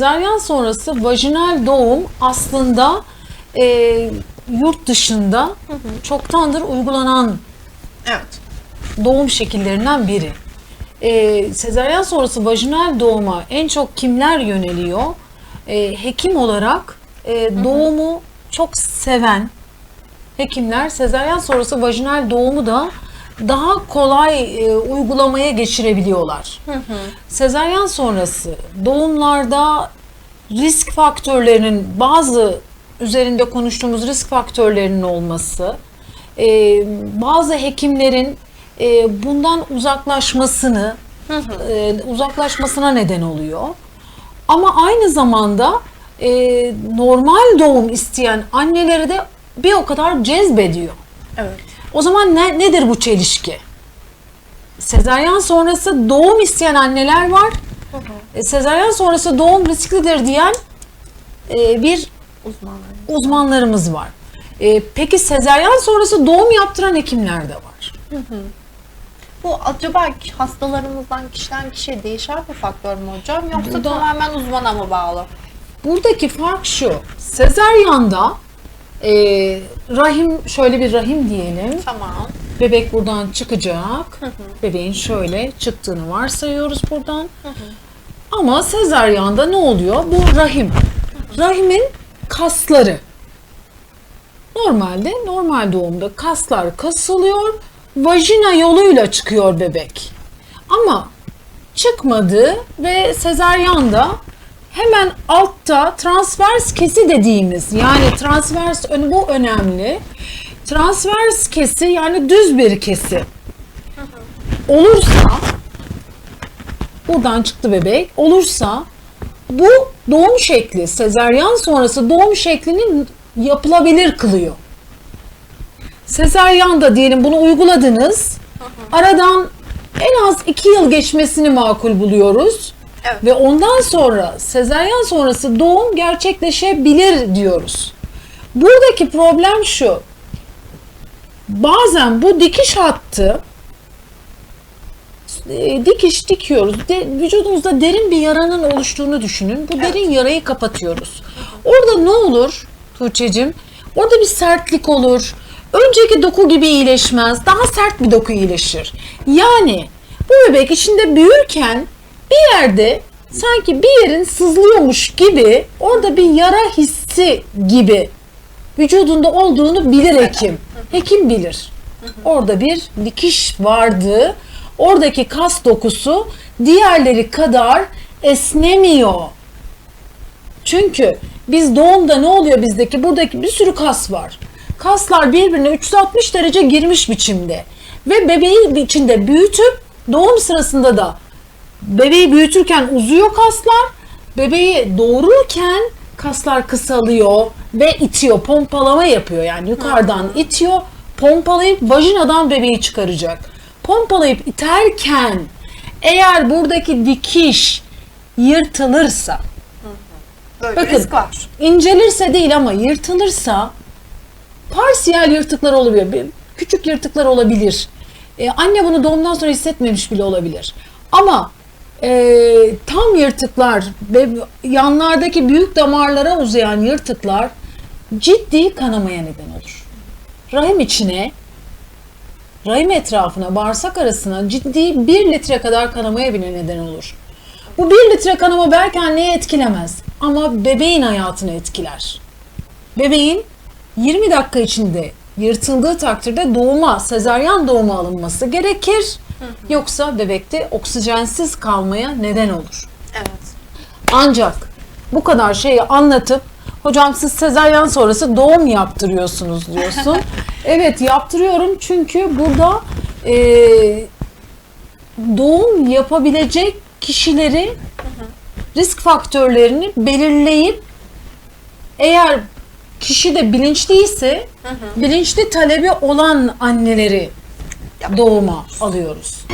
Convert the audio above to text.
Sezaryen sonrası vajinal doğum aslında e, yurt dışında çoktandır uygulanan Evet. doğum şekillerinden biri. E, sezaryen sonrası vajinal doğuma en çok kimler yöneliyor? E, hekim olarak e, doğumu çok seven hekimler sezaryen sonrası vajinal doğumu da daha kolay e, uygulamaya geçirebiliyorlar. Sezaryen sonrası doğumlarda risk faktörlerinin bazı üzerinde konuştuğumuz risk faktörlerinin olması, e, bazı hekimlerin e, bundan uzaklaşmasını e, uzaklaşmasına neden oluyor. Ama aynı zamanda e, normal doğum isteyen anneleri de bir o kadar cezbediyor. Evet. O zaman ne, nedir bu çelişki? Sezaryen sonrası doğum isteyen anneler var. E, Sezaryen sonrası doğum risklidir diyen e, bir Uzmanlar. uzmanlarımız var. E, peki sezaryen sonrası doğum yaptıran hekimler de var. Bu acaba hastalarımızdan kişiden kişiye değişen bir faktör mü hocam? Yoksa Burada- tamamen uzmana mı bağlı? Buradaki fark şu. Sezaryanda e, rahim şöyle bir rahim diyelim. Tamam. Bebek buradan çıkacak. Bebeğin şöyle çıktığını varsayıyoruz buradan. Ama sezaryanda ne oluyor? Bu rahim. Rahimin kasları. Normalde normal doğumda kaslar kasılıyor. Vajina yoluyla çıkıyor bebek. Ama çıkmadı ve sezaryanda hemen altta transvers kesi dediğimiz yani transvers ön- bu önemli. Transvers kesi yani düz bir kesi olursa buradan çıktı bebek olursa bu doğum şekli sezaryen sonrası doğum şeklini yapılabilir kılıyor. Sezaryen da diyelim bunu uyguladınız. Aradan en az iki yıl geçmesini makul buluyoruz. Evet. Ve ondan sonra sezaryen sonrası doğum gerçekleşebilir diyoruz. Buradaki problem şu. Bazen bu dikiş hattı e, dikiş dikiyoruz. De, vücudunuzda derin bir yaranın oluştuğunu düşünün. Bu derin yarayı kapatıyoruz. Orada ne olur Tuğçe'cim? Orada bir sertlik olur. Önceki doku gibi iyileşmez. Daha sert bir doku iyileşir. Yani bu bebek içinde büyürken bir yerde sanki bir yerin sızlıyormuş gibi orada bir yara hissi gibi vücudunda olduğunu bilir hekim. Hekim bilir. Orada bir dikiş vardı. Oradaki kas dokusu diğerleri kadar esnemiyor. Çünkü biz doğumda ne oluyor bizdeki? Buradaki bir sürü kas var. Kaslar birbirine 360 derece girmiş biçimde. Ve bebeği içinde büyütüp doğum sırasında da bebeği büyütürken uzuyor kaslar. Bebeği doğururken kaslar kısalıyor ve itiyor, pompalama yapıyor. Yani yukarıdan itiyor, pompalayıp vajinadan bebeği çıkaracak. Pompalayıp iterken eğer buradaki dikiş yırtılırsa, Böyle Bakın. risk var. incelirse değil ama yırtılırsa parsiyel yırtıklar olabiliyor. Bir- Küçük yırtıklar olabilir. Ee, anne bunu doğumdan sonra hissetmemiş bile olabilir. Ama e, tam yırtıklar ve yanlardaki büyük damarlara uzayan yırtıklar ciddi kanamaya neden olur. Rahim içine, rahim etrafına, bağırsak arasına ciddi 1 litre kadar kanamaya bile neden olur. Bu 1 litre kanama belki anneyi etkilemez ama bebeğin hayatını etkiler. Bebeğin 20 dakika içinde yırtıldığı takdirde doğuma, sezaryen doğuma alınması gerekir. Yoksa bebekte oksijensiz kalmaya neden olur. Evet. Ancak bu kadar şeyi anlatıp hocam siz sezaryen sonrası doğum yaptırıyorsunuz diyorsun. evet yaptırıyorum çünkü burada e, doğum yapabilecek kişileri risk faktörlerini belirleyip eğer kişi de bilinçliyse bilinçli talebi olan anneleri doğuma alıyoruz.